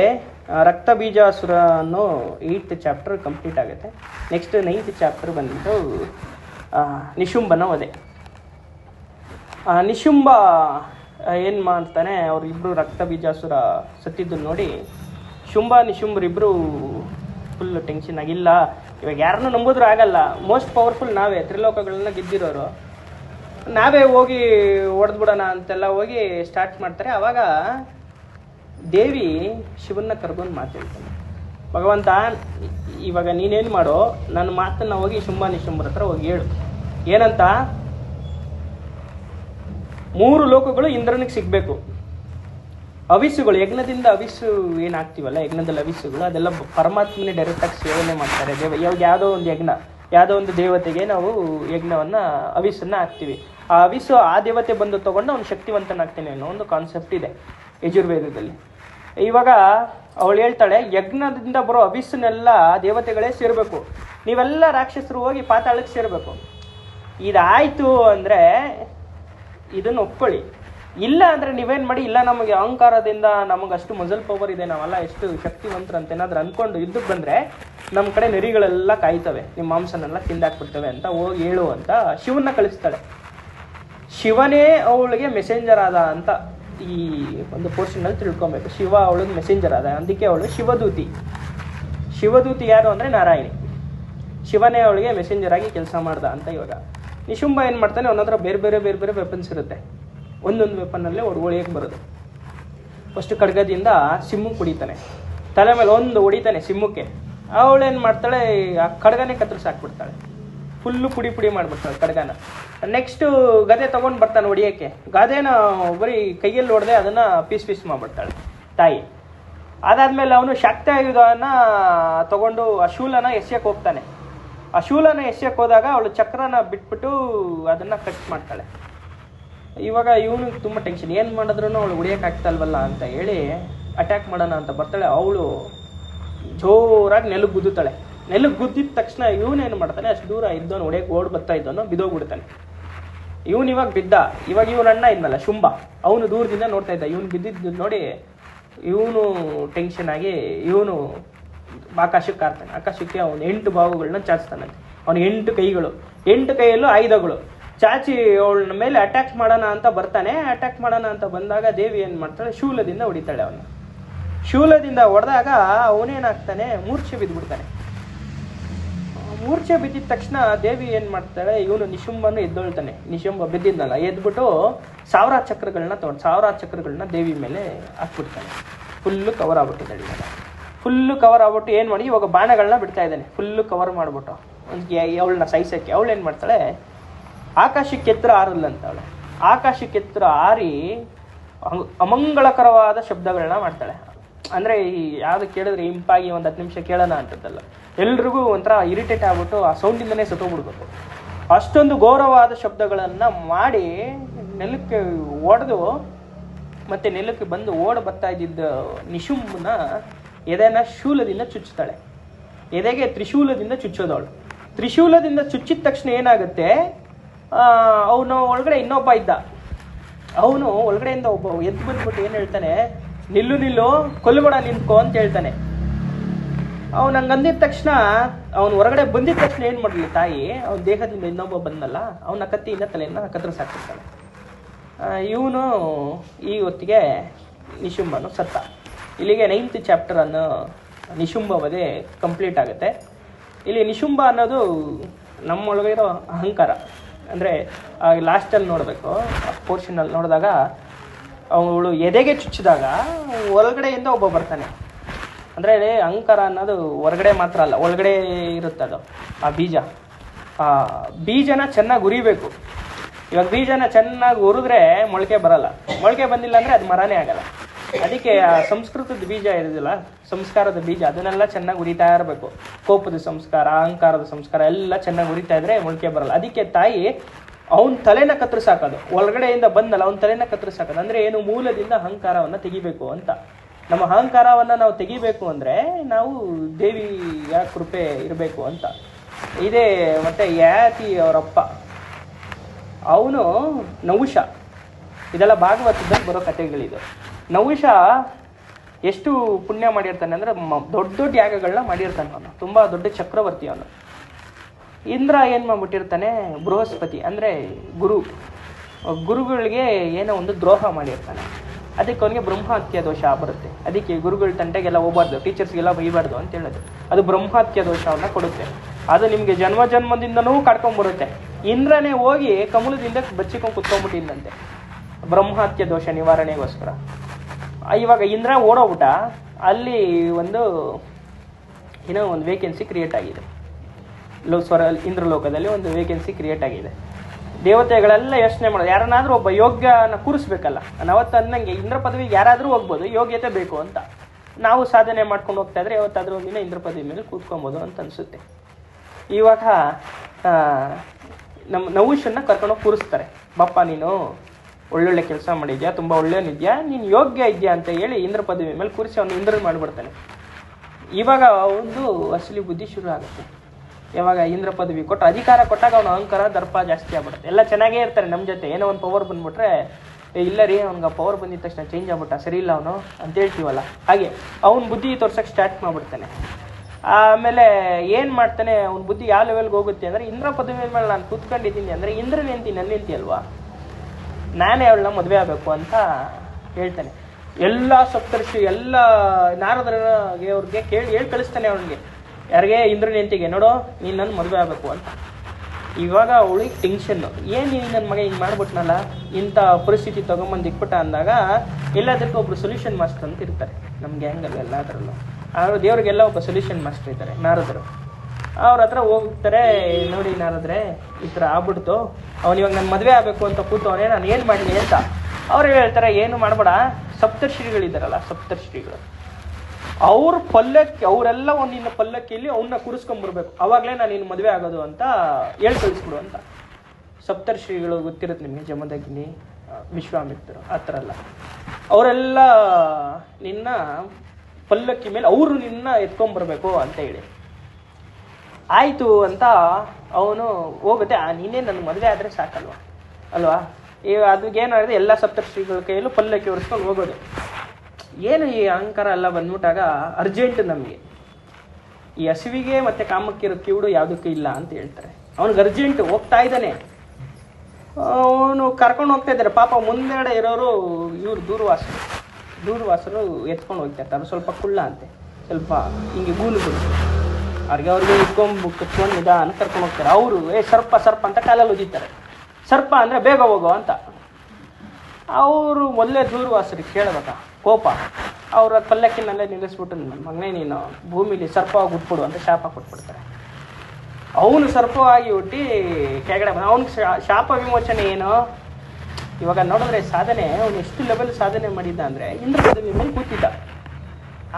ರಕ್ತ ಬೀಜಾಸುರ ಅನ್ನೋ ಏಯ್ತ್ ಚಾಪ್ಟರ್ ಕಂಪ್ಲೀಟ್ ಆಗುತ್ತೆ. ನೆಕ್ಸ್ಟ್ ನೈನ್ತ್ ಚಾಪ್ಟರ್ ಬಂದ್ಬಿಟ್ಟು ನಿಶುಂಬನ ಒದೆ ನಿಶುಂಬ ಏನು ಮಾಡ್ತಾನೆ ಅವರಿಬ್ಬರು ರಕ್ತ ಬೀಜಾಸುರ ಸತ್ತಿದ್ದನ್ನು ನೋಡಿ, ಶುಂಭ ನಿಶುಂಬರಿಬ್ಬರು ಫುಲ್ ಟೆನ್ಷನ್ ಆಗಿಲ್ಲ. ಇವಾಗ ಯಾರನ್ನೂ ನಂಬೋದ್ರೂ ಆಗಲ್ಲ. ಮೋಸ್ಟ್ ಪವರ್ಫುಲ್ ನಾವೇ, ತ್ರಿಲೋಕಗಳನ್ನ ಗೆದ್ದಿರೋರು. ನಾವೇ ಹೋಗಿ ಹೊಡೆದ್ಬಿಡೋಣ ಅಂತೆಲ್ಲ ಹೋಗಿ ಸ್ಟಾರ್ಟ್ ಮಾಡ್ತಾರೆ. ಆವಾಗ ದೇವಿ ಶಿವನ್ನ ಕರ್ಕೊಂಡು ಮಾತಾಡ್ತಾನೆ. ಭಗವಂತ, ಇವಾಗ ನೀನೇನು ಮಾಡೋ ನನ್ನ ಮಾತನ್ನ ಹೋಗಿ ಶುಂಭ ನಿಶುಂಭರ ಹತ್ರ ಹೋಗಿ ಹೇಳು. ಏನಂತ? ಮೂರು ಲೋಕಗಳು ಇಂದ್ರನಿಗೆ ಸಿಗಬೇಕು. ಅವಿಸುಗಳು, ಯಜ್ಞದಿಂದ ಅವಿಸು ಏನಾಗ್ತೀವಲ್ಲ, ಯಜ್ಞದಲ್ಲಿ ಅವಿಸುಗಳು, ಅದೆಲ್ಲ ಪರಮಾತ್ಮನೇ ಡೈರೆಕ್ಟಾಗಿ ಸೇವನೆ ಮಾಡ್ತಾರೆ. ದೇವ, ಇವಾಗ ಯಾವುದೋ ಒಂದು ಯಜ್ಞ, ಯಾವುದೋ ಒಂದು ದೇವತೆಗೆ ನಾವು ಯಜ್ಞವನ್ನು, ಅವಿಸನ್ನ ಹಾಕ್ತೀವಿ. ಆ ಅವಿಸು ಆ ದೇವತೆ ಬಂದು ತಗೊಂಡು ಅವ್ನು ಶಕ್ತಿವಂತನಾಗ್ತಾನೆ ಅನ್ನೋ ಒಂದು ಕಾನ್ಸೆಪ್ಟ್ ಇದೆ ಯಜುರ್ವೇದದಲ್ಲಿ. ಇವಾಗ ಅವಳು ಹೇಳ್ತಾಳೆ, ಯಜ್ಞದಿಂದ ಬರೋ ಅಭಿಸ್ಸನ್ನೆಲ್ಲ ದೇವತೆಗಳೇ ಸೇರಬೇಕು. ನೀವೆಲ್ಲ ರಾಕ್ಷಸರು ಹೋಗಿ ಪಾತಾಳಕ್ಕೆ ಸೇರಬೇಕು. ಇದಾಯಿತು ಅಂದರೆ ಇದನ್ನು ಒಪ್ಕೊಳ್ಳಿ. ಇಲ್ಲ ಅಂದರೆ ನೀವೇನು ಮಾಡಿ, ಇಲ್ಲ ನಮಗೆ ಅಹಂಕಾರದಿಂದ ನಮಗೆ ಅಷ್ಟು ಮಜಲ್ ಪವರ್ ಇದೆ, ನಾವೆಲ್ಲ ಎಷ್ಟು ಶಕ್ತಿವಂತರು ಅಂತ ಏನಾದರೂ ಅಂದ್ಕೊಂಡು ಇದ್ದಕ್ಕೆ ಬಂದರೆ ನಮ್ಮ ಕಡೆ ನರಿಗಳೆಲ್ಲ ಕಾಯ್ತವೆ ನಿಮ್ಮ ಮಾಂಸನೆಲ್ಲ ತಿಂದಾಕ್ಬಿಡ್ತವೆ ಅಂತ ಹೋಗಿ ಹೇಳು ಅಂತ ಶಿವನ್ನ ಕಳಿಸ್ತಾಳೆ. ಶಿವನೇ ಅವಳಿಗೆ ಮೆಸೆಂಜರ್ ಆದ ಅಂತ. ಈ ಒಂದು ಪೋರ್ಷನಲ್ಲಿ ತಿಳ್ಕೊಬೇಕು. ಶಿವ ಅವಳಿಗೆ ಮೆಸೆಂಜರ್ ಅದ. ಅದಕ್ಕೆ ಅವಳು ಶಿವದೂತಿ. ಶಿವದೂತಿ ಯಾರು ಅಂದರೆ ನಾರಾಯಣಿ. ಶಿವನೇ ಅವಳಿಗೆ ಮೆಸೆಂಜರ್ ಆಗಿ ಕೆಲಸ ಮಾಡ್ದ ಅಂತ ಇವಾಗ. ನಿಶುಂಬ ಏನು ಮಾಡ್ತಾನೆ? ಹತ್ರ ಬೇರೆ ಬೇರೆ ಬೇರೆ ಬೇರೆ ವೆಪನ್ಸ್ ಇರುತ್ತೆ. ಒಂದೊಂದು ವೆಪನ್ನಲ್ಲೇ ಹೊಳಿಯಕ್ಕೆ ಬರೋದು. ಫಸ್ಟ್ ಖಡ್ಗದಿಂದ ಸಿಮ್ಮಕ್ಕೆ ಕುಡಿತಾನೆ. ತಲೆ ಮೇಲೆ ಒಂದು ಹೊಡಿತಾನೆ ಸಿಮ್ಮಕ್ಕೆ ಅವಳೇನು ಮಾಡ್ತಾಳೆ? ಆ ಖಡ್ಗನೇ ಕತ್ತರಿಸಿ ಹಾಕ್ಬಿಡ್ತಾಳೆ. ಫುಲ್ಲು ಪುಡಿ ಪುಡಿ ಮಾಡಿಬಿಡ್ತಾನೆ ಖಡ್ಗನ ನೆಕ್ಸ್ಟು ಗದೆ ತೊಗೊಂಡು ಬರ್ತಾನೆ ಹೊಡಿಯೋಕ್ಕೆ ಗದೆನ ಬರೀ ಕೈಯಲ್ಲಿ ಹೊಡೆದೆ ಅದನ್ನು ಪೀಸ್ ಪೀಸ್ ಮಾಡಿಬಿಡ್ತಾಳೆ ತಾಯಿ. ಅದಾದಮೇಲೆ ಅವನು ಶಾಕ್ತಾಯುಧನ ತಗೊಂಡು ಆ ಶೂಲನ ಎಸ್ಯಕ್ಕೆ ಹೋಗ್ತಾನೆ. ಆ ಶೂಲನ ಎಸ್ಯಕ್ಕೆ ಹೋದಾಗ ಅವಳು ಚಕ್ರನ ಬಿಟ್ಬಿಟ್ಟು ಅದನ್ನು ಕಟ್ ಮಾಡ್ತಾಳೆ. ಇವಾಗ ಇವನು ತುಂಬ ಟೆನ್ಷನ್ ಏನು ಮಾಡಿದ್ರು ಅವಳು ಉಳಿಯೋಕ್ಕಾಗ್ತಲ್ವಲ್ಲ ಅಂತ ಹೇಳಿ ಅಟ್ಯಾಕ್ ಮಾಡೋಣ ಅಂತ ಬರ್ತಾಳೆ. ಅವಳು ಜೋರಾಗಿ ನೆಲಕ್ಕೆ ಗುದ್ದುತ್ತಾಳೆ. ನೆಲಕ್ಕೆ ಗುದ್ದಿದ ತಕ್ಷಣ ಇವನೇನು ಮಾಡ್ತಾನೆ, ಅಷ್ಟು ದೂರ ಇದ್ದವನು ಹೊಡೆಯಕ್ಕೆ ಓಡ್ ಬರ್ತಾ ಇದ್ದವನು ಬಿದ್ದೋಗ್ಬಿಡ್ತಾನೆ ಇವನು ಇವಾಗ ಬಿದ್ದ, ಇವಾಗ ಇವನ ಅಣ್ಣ ಇದ್ನಲ್ಲ, ಶುಂಭ, ಅವನು ದೂರದಿಂದ ನೋಡ್ತಾ ಇದ್ದ. ಇವನು ಬಿದ್ದಿದ್ದು ನೋಡಿ, ಇವನು ಟೆನ್ಷನ್ ಆಗಿ, ಇವನು ಆಕಾಶಕ್ಕೆ ಕಾರ್ತಾನೆ ಆಕಾಶಕ್ಕೆ ಅವನು ಎಂಟು ಬಾವುಗಳನ್ನ ಚಾಚ್ತಾನಂತೆ. ಅವನಿಗೆ ಎಂಟು ಕೈಗಳು, ಎಂಟು ಕೈಯಲ್ಲೂ ಆಯುಧಗಳು. ಚಾಚಿ ಅವಳ ಮೇಲೆ ಅಟ್ಯಾಕ್ ಮಾಡೋಣ ಅಂತ ಬರ್ತಾನೆ. ಅಟ್ಯಾಕ್ ಮಾಡೋಣ ಅಂತ ಬಂದಾಗ ದೇವಿ ಏನು ಮಾಡ್ತಾಳೆ, ಶೂಲದಿಂದ ಹೊಡಿತಾಳೆ ಅವನು. ಶೂಲದಿಂದ ಹೊಡೆದಾಗ ಅವನೇನಾಗ್ತಾನೆ ಮೂರ್ಛೆ ಬಿದ್ದುಬಿಡ್ತಾನೆ ಮೂರ್ಛೆ ಬಿದ್ದಿದ ತಕ್ಷಣ ದೇವಿ ಏನು ಮಾಡ್ತಾಳೆ, ಇವನು ನಿಶುಂಬನ ಎದ್ದೊಳ್ತಾನೆ. ನಿಶುಂಬ ಬಿದ್ದಿದ್ನಲ್ಲ, ಎದ್ಬಿಟ್ಟು ಸಾವಿರ ಚಕ್ರಗಳನ್ನ ತೊಗೊಂಡು ಸಾವಿರ ಚಕ್ರಗಳನ್ನ ದೇವಿ ಮೇಲೆ ಹಾಕ್ಬಿಡ್ತಾನೆ ಫುಲ್ಲು ಕವರ್ ಆಗ್ಬಿಟ್ಟಿದ್ದಾಳೆ ಇವಾಗ ಫುಲ್ಲು ಕವರ್ ಆಗ್ಬಿಟ್ಟು ಏನು ಮಾಡಿ, ಇವಾಗ ಬಾಣಗಳನ್ನ ಬಿಡ್ತಾ ಇದ್ದಾನೆ. ಫುಲ್ಲು ಕವರ್ ಮಾಡ್ಬಿಟ್ಟು. ಅವಳನ್ನ ಸೈಸಕ್ಕೆ ಅವಳು ಏನು ಮಾಡ್ತಾಳೆ, ಆಕಾಶಕ್ಕೆ ಎತ್ತರ ಆರಲ್ಲ ಅಂತ ಅವಳು. ಆಕಾಶಕ್ಕೆ ಎತ್ತರ ಆರಿ ಅಮಂಗಳಕರವಾದ ಶಬ್ದಗಳನ್ನ ಮಾಡ್ತಾಳೆ. ಅಂದರೆ ಈ ಯಾವ್ದು ಕೇಳಿದ್ರೆ ಇಂಪಾಗಿ ಒಂದು ಹತ್ತು ನಿಮಿಷ ಕೇಳೋಣ ಅಂತದ್ದಲ್ಲ. ಎಲ್ರಿಗೂ ಒಂಥರ ಇರಿಟೇಟ್ ಆಗ್ಬಿಟ್ಟು ಆ ಸೌಂಡಿಂದನೇ ಸತ್ತೋಗ್ಬಿಡ್ಬೇಕು. ಅಷ್ಟೊಂದು ಗೌರವವಾದ ಶಬ್ದಗಳನ್ನು ಮಾಡಿ ನೆಲಕ್ಕೆ ಒಡೆದು ಮತ್ತೆ ನೆಲಕ್ಕೆ ಬಂದು ಓಡ ಬರ್ತಾ ಇದ್ದಿದ್ದ ನಿಶುಂಬನ ಎದೆನ ಶೂಲದಿಂದ ಚುಚ್ಚುತ್ತಾಳೆ ಎದೆಗೆ ತ್ರಿಶೂಲದಿಂದ ಚುಚ್ಚೋದವಳು. ತ್ರಿಶೂಲದಿಂದ ಚುಚ್ಚಿದ ತಕ್ಷಣ ಏನಾಗುತ್ತೆ? ಅವನು ಒಳಗಡೆ ಇನ್ನೊಬ್ಬ ಇದ್ದ. ಅವನು ಒಳಗಡೆಯಿಂದ ಒಬ್ಬ ಎದ್ದು ಬಂದ್ಬಿಟ್ಟು ಏನು ಹೇಳ್ತಾನೆ? ನಿಲ್ಲು ನಿಲ್ಲು ಕೊಲ್ಲಬೇಡ ನಿಂತ್ಕೋ ಅಂತ ಹೇಳ್ತಾನೆ. ಅವನು ಹಂಗೆ ಅಂದಿದ ತಕ್ಷಣ, ಅವನು ಹೊರಗಡೆ ಬಂದಿದ ತಕ್ಷಣ ಏನು ಮಾಡಲಿ ತಾಯಿ? ಅವನ ದೇಹದಿಂದ ಇನ್ನೊಬ್ಬ ಬಂದಲ್ಲ, ಅವನ ಕತ್ತಿಯಿಂದ ತಲೆಯನ್ನು ಸಾಕಿರ್ತಾನೆ ಇವನು ಈ ಹೊತ್ತಿಗೆ ನಿಶುಂಬನು ಸತ್ತ. ಇಲ್ಲಿಗೆ ನೈನ್ತ್ ಚಾಪ್ಟರ್ ಅನ್ನೋ ನಿಶುಂಬ ವಧೆ ಕಂಪ್ಲೀಟ್ ಆಗುತ್ತೆ. ಇಲ್ಲಿ ನಿಶುಂಬ ಅನ್ನೋದು ನಮ್ಮೊಳಗಿರೋ ಅಹಂಕಾರ. ಅಂದರೆ ಲಾಸ್ಟಲ್ಲಿ ನೋಡಬೇಕು ಪೋರ್ಷನಲ್ಲಿ ನೋಡಿದಾಗ ಅವಳು ಎದೆಗೆ ಚುಚ್ಚಿದಾಗ ಹೊರಗಡೆಯಿಂದ ಒಬ್ಬ ಬರ್ತಾನೆ. ಅಂದರೆ ಅಹಂಕಾರ ಅನ್ನೋದು ಹೊರಗಡೆ ಮಾತ್ರ ಅಲ್ಲ, ಒಳಗಡೆ ಇರುತ್ತೆ ಅದು, ಆ ಬೀಜ. ಆ ಬೀಜನ ಚೆನ್ನಾಗಿ ಉರಿಬೇಕು. ಇವಾಗ ಬೀಜನ ಚೆನ್ನಾಗಿ ಉರಿದ್ರೆ ಮೊಳಕೆ ಬರಲ್ಲ. ಮೊಳಕೆ ಬಂದಿಲ್ಲ ಅಂದರೆ ಅದು ಮರನೇ ಆಗಲ್ಲ. ಅದಕ್ಕೆ ಆ ಸಂಸ್ಕೃತದ ಬೀಜ ಇರೋದಿಲ್ಲ, ಸಂಸ್ಕಾರದ ಬೀಜ, ಅದನ್ನೆಲ್ಲ ಚೆನ್ನಾಗಿ ಉರಿತಾ ಇರಬೇಕು. ಕೋಪದ ಸಂಸ್ಕಾರ, ಅಹಂಕಾರದ ಸಂಸ್ಕಾರ ಎಲ್ಲ ಚೆನ್ನಾಗಿ ಉರಿತಾ ಇದ್ರೆ ಮೊಳಕೆ ಬರಲ್ಲ. ಅದಕ್ಕೆ ತಾಯಿ ಅವನ ತಲೆನ ಕತ್ತರಿಸಾಕೋದು ಒಳಗಡೆಯಿಂದ ಬಂದಲ್ಲ, ಅವನ ತಲೆನ ಕತ್ತರಿಸಾಕೋದು ಅಂದರೆ ಏನು, ಮೂಲದಿಂದ ಅಹಂಕಾರವನ್ನು ತೆಗಿಬೇಕು ಅಂತ. ನಮ್ಮ ಅಹಂಕಾರವನ್ನು ನಾವು ತೆಗಿಬೇಕು ಅಂದರೆ ನಾವು ದೇವಿಯ ಕೃಪೆ ಇರಬೇಕು ಅಂತ. ಇದೇ ಮತ್ತೆ ಯಾತಿ ಅವರಪ್ಪ. ಅವನು ನೌಶ ಇದೆಲ್ಲ ಭಾಗವತದಲ್ಲಿ ಬರೋ ಕಥೆಗಳಿದು. ನೌಷ ಎಷ್ಟು ಪುಣ್ಯ ಮಾಡಿರ್ತಾನೆ ಅಂದರೆ ದೊಡ್ಡ ದೊಡ್ಡ ಯಾಗಗಳನ್ನ ಮಾಡಿರ್ತಾನೆ ಅವನು. ತುಂಬ ದೊಡ್ಡ ಚಕ್ರವರ್ತಿ ಅವನು. ಇಂದ್ರ ಏನು ಮಾಡ್ಬಿಟ್ಟಿರ್ತಾನೆ? ಬೃಹಸ್ಪತಿ, ಅಂದರೆ ಗುರು. ಗುರುಗಳಿಗೆ ಏನೋ ಒಂದು ದ್ರೋಹ ಮಾಡಿರ್ತಾನೆ. ಅದಕ್ಕೆ ಅವನಿಗೆ ಬ್ರಹ್ಮಹತ್ಯ ದೋಷ ಬರುತ್ತೆ. ಅದಕ್ಕೆ ಗುರುಗಳ ತಂಟೆಗೆಲ್ಲ ಹೋಗ್ಬಾರ್ದು, ಟೀಚರ್ಸ್ಗೆಲ್ಲ ಬೈಬಾರ್ದು ಅಂತ ಹೇಳೋದು. ಅದು ಬ್ರಹ್ಮಹತ್ಯ ದೋಷವನ್ನು ಕೊಡುತ್ತೆ. ಅದು ನಿಮಗೆ ಜನ್ಮ ಜನ್ಮದಿಂದನೂ ಕಾಡ್ಕೊಂಬರುತ್ತೆ ಇಂದ್ರನೇ ಹೋಗಿ ಕಮಲದಿಂದ ಬಚ್ಚಿಕೊಂಡು ಕುತ್ಕೊಂಡ್ಬಿಟ್ಟಿದ್ದಂತೆ ಬ್ರಹ್ಮಹತ್ಯ ದೋಷ ನಿವಾರಣೆಗೋಸ್ಕರ. ಇವಾಗ ಇಂದ್ರ ಓಡೋಗ್ಬಿಟ್ಟ. ಅಲ್ಲಿ ಒಂದು, ಏನೋ ಒಂದು ವೇಕೆನ್ಸಿ ಕ್ರಿಯೇಟ್ ಆಗಿದೆ. ಲೋ ಸ್ವರ ಇಂದ್ರಲೋಕದಲ್ಲಿ ಒಂದು ವೇಕೆನ್ಸಿ ಕ್ರಿಯೇಟ್ ಆಗಿದೆ. ದೇವತೆಗಳೆಲ್ಲ ಯೋಚನೆ ಮಾಡೋದು, ಯಾರನ್ನಾದ್ರೂ ಒಬ್ಬ ಯೋಗ್ಯನ ಕೂರಿಸ್ಬೇಕಲ್ಲ. ನಾನು ಅವತ್ತು ಅನ್ನಂಗೆ ಇಂದ್ರ ಪದವಿಗೆ ಯಾರಾದರೂ ಹೋಗ್ಬೋದು, ಯೋಗ್ಯತೆ ಬೇಕು ಅಂತ. ನಾವು ಸಾಧನೆ ಮಾಡ್ಕೊಂಡು ಹೋಗ್ತಾ ಇದ್ರೆ ಯಾವತ್ತಾದ್ರೂ ಒಂದಿನ ಇಂದ್ರ ಪದವಿ ಮೇಲೆ ಕೂತ್ಕೊಬೋದು ಅಂತ ಅನಿಸುತ್ತೆ. ಇವಾಗ ನಮ್ಮ ನವೂಶನ್ನ ಕರ್ಕೊಂಡೋಗಿ ಕೂರಿಸ್ತಾರೆ. ಬಪ್ಪ, ನೀನು ಒಳ್ಳೊಳ್ಳೆ ಕೆಲಸ ಮಾಡಿದ್ಯಾ? ತುಂಬ ಒಳ್ಳೆಯವನಿದ್ಯಾ ನೀನು ಯೋಗ್ಯ ಇದೆಯಾ? ಅಂತ ಹೇಳಿ ಇಂದ್ರ ಪದವಿ ಮೇಲೆ ಕೂರಿಸಿ ಅವನು ಇಂದ್ರ ಮಾಡಿಬಿಡ್ತಾನೆ. ಇವಾಗ ಒಂದು ಅಸಲಿ ಬುದ್ಧಿ ಶುರು ಆಗುತ್ತೆ. ಯಾವಾಗ ಇಂದ್ರ ಪದವಿ ಕೊಟ್ಟು ಅಧಿಕಾರ ಕೊಟ್ಟಾಗ ಅವನು ಅಹಂಕಾರ, ದರ್ಪ ಜಾಸ್ತಿ ಆಗ್ಬಿಡುತ್ತೆ. ಎಲ್ಲ ಚೆನ್ನಾಗೇ ಇರ್ತಾರೆ ನಮ್ಮ ಜೊತೆ. ಏನೋ ಒಂದು ಪವರ್ ಬಂದ್ಬಿಟ್ರೆ ಇಲ್ಲ ರೀ, ಅವ್ನಿಗೆ ಪವರ್ ಬಂದಿದ ತಕ್ಷಣ ಚೇಂಜ್ ಆಗ್ಬಿಟ್ಟ. ಸರಿ ಇಲ್ಲ ಅವನು ಅಂತ ಹೇಳ್ತೀವಲ್ಲ. ಹಾಗೆ, ಅವ್ನ ಬುದ್ಧಿ ತೋರ್ಸಕ್ಕೆ ಸ್ಟಾರ್ಟ್ ಮಾಡಿಬಿಡ್ತಾನೆ. ಆಮೇಲೆ ಏನು ಮಾಡ್ತಾನೆ, ಅವ್ನ ಬುದ್ಧಿ ಯಾವ ಲೆವೆಲ್ಗೆ ಹೋಗುತ್ತೆ ಅಂದರೆ, ಇಂದ್ರ ಪದವಿ ಮೇಲೆ ನಾನು ಕೂತ್ಕೊಂಡಿದ್ದೀನಿ ಅಂದರೆ ಇಂದ್ರ ನೆಂತಿ ನನ್ನ ನೆಂತಿ ಅಲ್ವಾ? ನಾನೇ ಅವಳನ್ನ ಮದುವೆ ಆಗಬೇಕು ಅಂತ ಹೇಳ್ತಾನೆ. ಎಲ್ಲ ಸಪ್ತರ್ಷಿ, ಎಲ್ಲ ನಾರದರಿಗೆ ಅವ್ರಿಗೆ ಕೇಳಿ, ಹೇಳಿ, ಕಳಿಸ್ತಾನೆ ಅವನಿಗೆ. ಯಾರಿಗೆ? ಇಂದ್ರ ನೆಂತಿಗೆ ನೋಡು, ನೀನು ನನ್ನ ಮದುವೆ ಆಗಬೇಕು ಅಂತ. ಇವಾಗ ಅವಳಿಗೆ ಟೆನ್ಷನ್ನು ಏನು ನೀನು ನನ್ನ ಮಗ ಹಿಂಗೆ ಮಾಡ್ಬಿಟ್ನಲ್ಲ? ಇಂಥ ಪರಿಸ್ಥಿತಿ ತೊಗೊಂಬಂದು ಇಕ್ಬಿಟ್ಟ ಅಂದಾಗ ಎಲ್ಲದಕ್ಕೂ ಒಬ್ರು ಸೊಲ್ಯೂಷನ್ ಮಾಸ್ಟರ್ ಅಂತ ಇರ್ತಾರೆ. ನಮ್ಮ ಹೆಂಗಲ್ಲ ಎಲ್ಲದರಲ್ಲೂ. ಆದ್ರೆ ದೇವ್ರಿಗೆಲ್ಲ ಒಬ್ಬ ಸೊಲ್ಯೂಷನ್ ಮಾಸ್ಟರ್ ಇದ್ದಾರೆ, ನಾರದರು. ಅವ್ರ ಹತ್ರ ಹೋಗ್ತಾರೆ, ನೋಡಿ ನಾರದ್ರೆ, ಈ ಥರ ಆಗ್ಬಿಡ್ತು. ಅವ್ನು ಇವಾಗ ನನ್ನ ಮದುವೆ ಆಗಬೇಕು ಅಂತ ಕೂತವನೇ ನಾನು ಏನು ಮಾಡಲಿ ಅಂತ. ಅವ್ರು ಹೇಳ್ತಾರೆ, ಏನು ಮಾಡಬೇಡ. ಸಪ್ತರ್ಷಿಗಳಿದ್ದಾರಲ್ಲ, ಸಪ್ತರ್ಷಿಗಳು. ಅವ್ರ ಪಲ್ಲಕ್ಕಿ ಅವರೆಲ್ಲ ನಿನ್ನ ಪಲ್ಲಕ್ಕಿಯಲ್ಲಿ ಅವನ್ನ ಕೂರಿಸ್ಕೊಂಬರ್ಬೇಕು. ಅವಾಗಲೇ ನಾನು ನಿನ್ನ ಮದುವೆ ಆಗೋದು ಅಂತ ಹೇಳಿ ಕಳಿಸ್ಬಿಡು ಅಂತ. ಸಪ್ತರ್ಷಿಗಳು ಗೊತ್ತಿರುತ್ತೆ ನಿಮಗೆ, ಜಮದಗ್ನಿ ವಿಶ್ವಾಮಿತ್ರರು ಆ ಥರ ಎಲ್ಲ. ಅವರೆಲ್ಲ ನಿನ್ನ ಪಲ್ಲಕ್ಕಿ ಮೇಲೆ ಅವರು ನಿನ್ನ ಎತ್ಕೊಂಬರ್ಬೇಕು ಅಂತ ಹೇಳಿ. ಆಯಿತು ಅಂತ ಅವನು ಹೋಗುತ್ತೆ. ನೀನೇ ನನ್ನ ಮದುವೆ ಆದರೆ ಸಾಕಲ್ವಾ? ಅಲ್ವಾ? ಅದಕ್ಕೇನಾಗಿದೆ ಎಲ್ಲ ಸಪ್ತರ್ಷಿಗಳ ಕೈಯಲ್ಲೂ ಪಲ್ಲಕ್ಕಿ ಒರೆಸ್ಕೊಂಡು ಹೋಗೋದು. ಏನು ಈ ಅಹಂಕಾರ ಎಲ್ಲ ಬಂದ್ಬಿಟ್ಟಾಗ ಅರ್ಜೆಂಟ್ ನಮಗೆ. ಈ ಹಸುವಿಗೆ ಮತ್ತೆ ಕಾಮಕ್ಕಿರೋ ಕಿವುಡು ಯಾವುದಕ್ಕೂ ಇಲ್ಲ ಅಂತ ಹೇಳ್ತಾರೆ. ಅವನಿಗೆ ಅರ್ಜೆಂಟ್ ಹೋಗ್ತಾ ಇದ್ದಾನೆ. ಅವನು ಕರ್ಕೊಂಡು ಹೋಗ್ತಾ ಇದ್ದಾರೆ. ಪಾಪ ಮುಂದೆಡೆ ಇರೋರು ಇವ್ರು ದೂರ್ವಾಸರು. ದೂರ್ವಾಸರು ಎತ್ಕೊಂಡು ಹೋಗ್ತಾ ಇರ್ತಾರೆ. ಸ್ವಲ್ಪ ಕುಳ್ಳ ಅಂತೆ. ಸ್ವಲ್ಪ ಹಿಂಗೆ ಗೂನುಗಳು ಅವ್ರಿಗೆ ಅವ್ರಿಗೆ ಇಟ್ಕೊಂಬು, ಕುತ್ಕೊಂಡು ಅಂತ ಕರ್ಕೊಂಡು ಹೋಗ್ತಾರೆ. ಅವರು, ಏ, ಸರ್ಪ ಸರ್ಪ ಅಂತ ಕಾಲಲ್ಲಿ ಉದಿತಾರೆ. ಸರ್ಪ ಅಂದರೆ ಬೇಗ ಹೋಗೋ ಅಂತ. ಅವರು ಮೊದಲೇ ದೂರ್ವಾಸರಿಗೆ ಕೇಳಬೇಕಾ. ಕೋಪ. ಅವರ ಪಲ್ಲಕ್ಕಿನಲ್ಲೇ ನಿಲ್ಲಿಸ್ಬಿಟ್ಟು ನನ್ನ ಮಗನೇ ನೀನು ಭೂಮಿಲಿ ಸರ್ಪವಾಗಿ ಉಟ್ಬಿಡು ಅಂತ ಶಾಪ ಕೊಟ್ಬಿಡ್ತಾರೆ. ಅವನು ಸರ್ಪವಾಗಿ ಹುಟ್ಟಿ ಕೆಳಗಡೆ ಬಂದ ಅವನಿಗೆ ಶಾಪ ವಿಮೋಚನೆ ಏನು? ಇವಾಗ ನೋಡಿದ್ರೆ ಸಾಧನೆ, ಅವನು ಎಷ್ಟು ಲೆವೆಲ್ ಸಾಧನೆ ಮಾಡಿದ್ದ ಅಂದರೆ ಇಂದ್ರ ಪದವಿ ಮೇಲೆ ಕೂತಿದ್ದ.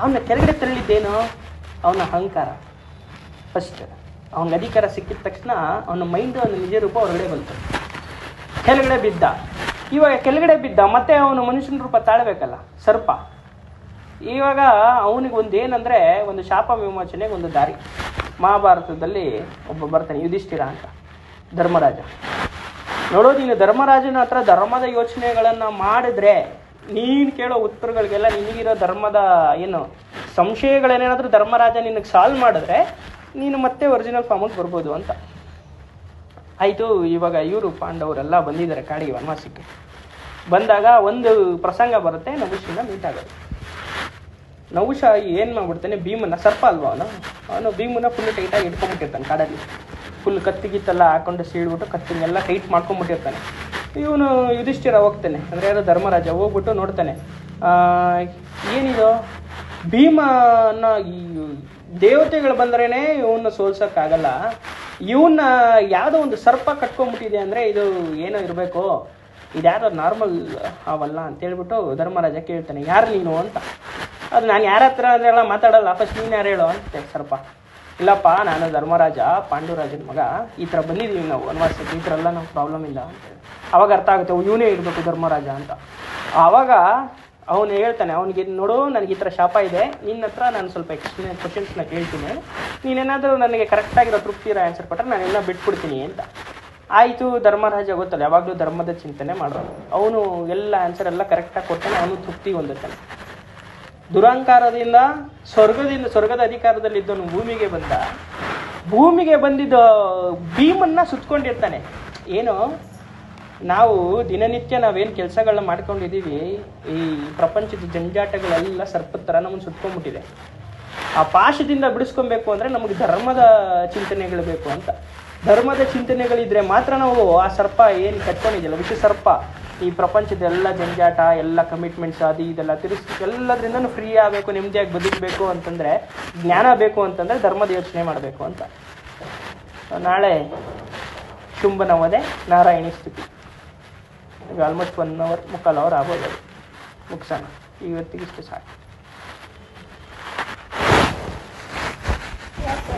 ಅವನ ಕೆಳಗಡೆ ತಳ್ಳಿದ್ದೇನು ಅವನ ಅಹಂಕಾರ. ಫಸ್ಟ್ ಅವನಿಗೆ ಅಧಿಕಾರ ಸಿಕ್ಕಿದ ತಕ್ಷಣ ಅವನ ಮೈಂಡ್ ಅವನ ನಿಜ ರೂಪ ಹೊರಗಡೆ ಬಂತು. ಕೆಳಗಡೆ ಬಿದ್ದ. ಇವಾಗ ಕೆಳಗಡೆ ಬಿದ್ದ, ಮತ್ತೆ ಅವನು ಮನುಷ್ಯನ ರೂಪ ತಾಳ್ಬೇಕಲ್ಲ, ಸರ್ಪ. ಇವಾಗ ಅವನಿಗೆ ಒಂದು ಏನಂದ್ರೆ, ಒಂದು ಶಾಪ ವಿಮೋಚನೆಗೆ ಒಂದು ದಾರಿ. ಮಹಾಭಾರತದಲ್ಲಿ ಒಬ್ಬ ಬರ್ತಾನೆ, ಯುಧಿಷ್ಠಿರ ಅಂತ, ಧರ್ಮರಾಜ. ನೋಡೋ, ನೀನು ಧರ್ಮರಾಜನ ಹತ್ರ ಧರ್ಮದ ಯೋಚನೆಗಳನ್ನು ಮಾಡಿದ್ರೆ, ನೀನು ಕೇಳೋ ಉತ್ತರಗಳಿಗೆಲ್ಲ ನಿನಗಿರೋ ಧರ್ಮದ ಏನು ಸಂಶಯಗಳೇನೇನಾದ್ರೂ ಧರ್ಮರಾಜ ನಿನಗೆ ಸಾಲ್ವ್ ಮಾಡಿದ್ರೆ, ನೀನು ಮತ್ತೆ ಒರಿಜಿನಲ್ ಫಾರ್ಮಿಗೆ ಬರ್ಬೋದು ಅಂತ. ಆಯಿತು, ಇವಾಗ ಇವರು ಪಾಂಡವರೆಲ್ಲ ಬಂದಿದ್ದಾರೆ ಕಾಡಿಗೆ ವನವಾಸಕ್ಕೆ. ಬಂದಾಗ ಒಂದು ಪ್ರಸಂಗ ಬರುತ್ತೆ ನಹುಶಿಂದ ಮೀಟ್ ಆಗೋದು. ನಹುಶ ಏನು ಮಾಡ್ಬಿಡ್ತಾನೆ, ಭೀಮನ ಸರ್ಪ ಅಲ್ವಾ ಅವನು? ಅವನು ಭೀಮನ ಫುಲ್ ಟೈಟಾಗಿ ಇಟ್ಕೊಂಡ್ಬಿಟ್ಟಿರ್ತಾನೆ ಕಾಡಲ್ಲಿ. ಫುಲ್ ಕತ್ತಿಗಿತ್ತೆಲ್ಲ ಹಾಕೊಂಡು ಸೀಳ್ಬಿಟ್ಟು ಕತ್ತಿಗೆಲ್ಲ ಟೈಟ್ ಮಾಡ್ಕೊಂಡ್ಬಿಟ್ಟಿರ್ತಾನೆ. ಇವನು ಯುಧಿಷ್ಠಿರ ಹೋಗ್ತಾನೆ, ಅಂದರೆ ಯಾರು ಧರ್ಮರಾಜ, ಹೋಗ್ಬಿಟ್ಟು ನೋಡ್ತಾನೆ. ಏನಿದು? ಭೀಮ ಅನ್ನೋ ದೇವತೆಗಳು ಬಂದ್ರೇ ಇವನ್ನ ಸೋಲ್ಸೋಕ್ಕಾಗಲ್ಲ. ಇವನ್ನ ಯಾವುದೋ ಒಂದು ಸರ್ಪ ಕಟ್ಕೊಂಡ್ಬಿಟ್ಟಿದೆ ಅಂದರೆ ಇದು ಏನೋ ಇರಬೇಕು? ಇದ್ಯಾವುದೋ ನಾರ್ಮಲ್ ಅವಲ್ಲ ಅಂತ ಹೇಳ್ಬಿಟ್ಟು ಧರ್ಮರಾಜ ಕೇಳ್ತಾನೆ, ಯಾರು ನೀನು ಅಂತ? ಅದು ನಾನು ಯಾರ ಹತ್ರ ಎಲ್ಲ ಮಾತಾಡಲ್ಲ ಫಸ್ಟ್ ನೀನು ಯಾರು ಹೇಳು ಅಂತ ಸರ್ಪ. ಇಲ್ಲಪ್ಪ, ನಾನು ಧರ್ಮರಾಜ, ಪಾಂಡುರಾಜನ ಮಗ. ಈ ಥರ ಬಂದಿದ್ದೀವಿ ನಾವು, ವನವಾಸಕ್ಕೆ ಈ ಥರ ಎಲ್ಲ ನಾವು ಪ್ರಾಬ್ಲಮ್ ಇಲ್ಲ ಅಂತ ಹೇಳಿ. ಅವಾಗ ಅರ್ಥ ಆಗುತ್ತೆ ಇವನೇ ಇರಬೇಕು ಧರ್ಮರಾಜ ಅಂತ. ಆವಾಗ ಅವನು ಹೇಳ್ತಾನೆ, ಅವನಿಗೆ ನೋಡು, ನನಗೆ ಈ ಥರ ಶಾಪ ಇದೆ. ನಿನ್ನ ಹತ್ರ ನಾನು ಸ್ವಲ್ಪ ಎಕ್ಸ್ಪ್ಲೇನ್ ಕ್ವಶನ್ಸ್ನ ಕೇಳ್ತೀನಿ. ನೀನೇನಾದರೂ ನನಗೆ ಕರೆಕ್ಟಾಗಿರೋ ತೃಪ್ತಿ ಇರೋ ಆನ್ಸರ್ ಕೊಟ್ಟರೆ ನಾನೆಲ್ಲ ಬಿಟ್ಬಿಡ್ತೀನಿ ಅಂತ. ಆಯಿತು, ಧರ್ಮರಾಜ ಗೊತ್ತಲ್ಲ, ಯಾವಾಗಲೂ ಧರ್ಮದ ಚಿಂತನೆ ಮಾಡೋದು. ಅವನು ಎಲ್ಲ ಆನ್ಸರ್ ಎಲ್ಲ ಕರೆಕ್ಟಾಗಿ ಕೊಡ್ತಾನೆ ಅವನು ತೃಪ್ತಿ ಹೊಂದುತ್ತಾನೆ. ದುರಹಂಕಾರದಿಂದ ಸ್ವರ್ಗದಿಂದ, ಸ್ವರ್ಗದ ಅಧಿಕಾರದಲ್ಲಿದ್ದವನು ಭೂಮಿಗೆ ಬಂದ. ಭೂಮಿಗೆ ಬಂದಿದ್ದ ಭೀಮನ್ನ ಸುತ್ಕೊಂಡಿರ್ತಾನೆ. ಏನು? ನಾವು ದಿನನಿತ್ಯ ನಾವೇನು ಕೆಲಸಗಳನ್ನ ಮಾಡ್ಕೊಂಡಿದ್ದೀವಿ, ಈ ಪ್ರಪಂಚದ ಜಂಜಾಟಗಳೆಲ್ಲ ಸರ್ಪದ ಥರ ನಮ್ಮನ್ನು ಸುತ್ಕೊಂಡ್ಬಿಟ್ಟಿದೆ. ಆ ಪಾಶದಿಂದ ಬಿಡಿಸ್ಕೊಬೇಕು ಅಂದರೆ ನಮಗೆ ಧರ್ಮದ ಚಿಂತನೆಗಳು ಬೇಕು ಅಂತ. ಧರ್ಮದ ಚಿಂತನೆಗಳಿದ್ರೆ ಮಾತ್ರ ನಾವು ಆ ಸರ್ಪ ಏನು ಕಟ್ಕೊಂಡಿದ್ಯಲ್ಲ ವಿಷ ಸರ್ಪ. ಈ ಪ್ರಪಂಚದ ಎಲ್ಲ ಜಂಜಾಟ, ಎಲ್ಲ ಕಮಿಟ್ಮೆಂಟ್ಸ್ ಅದು ಇದೆಲ್ಲ ತಿರ್ಸ್ ಎಲ್ಲದರಿಂದನೂ ಫ್ರೀ ಆಗಬೇಕು, ನೆಮ್ಮದಿಯಾಗಿ ಬದುಕಬೇಕು ಅಂತಂದರೆ, ಜ್ಞಾನ ಬೇಕು ಅಂತಂದರೆ ಧರ್ಮದ ಯೋಚನೆ ಮಾಡಬೇಕು ಅಂತ. ನಾಳೆ ಶುಂಭ ನಮ್ಮದೇ ನಾರಾಯಣಿ ಸ್ತುತಿ. ಆಲ್ಮೋಸ್ಟ್ ಒನ್ ಅವರ್ ಮುಕ್ಕಾಲು ಅವರ್ ಆಗೋದು ಮುಗಿಸೋಣ. ಇವತ್ತಿಗಿಷ್ಟು ಸಾಕು. Yes, sir.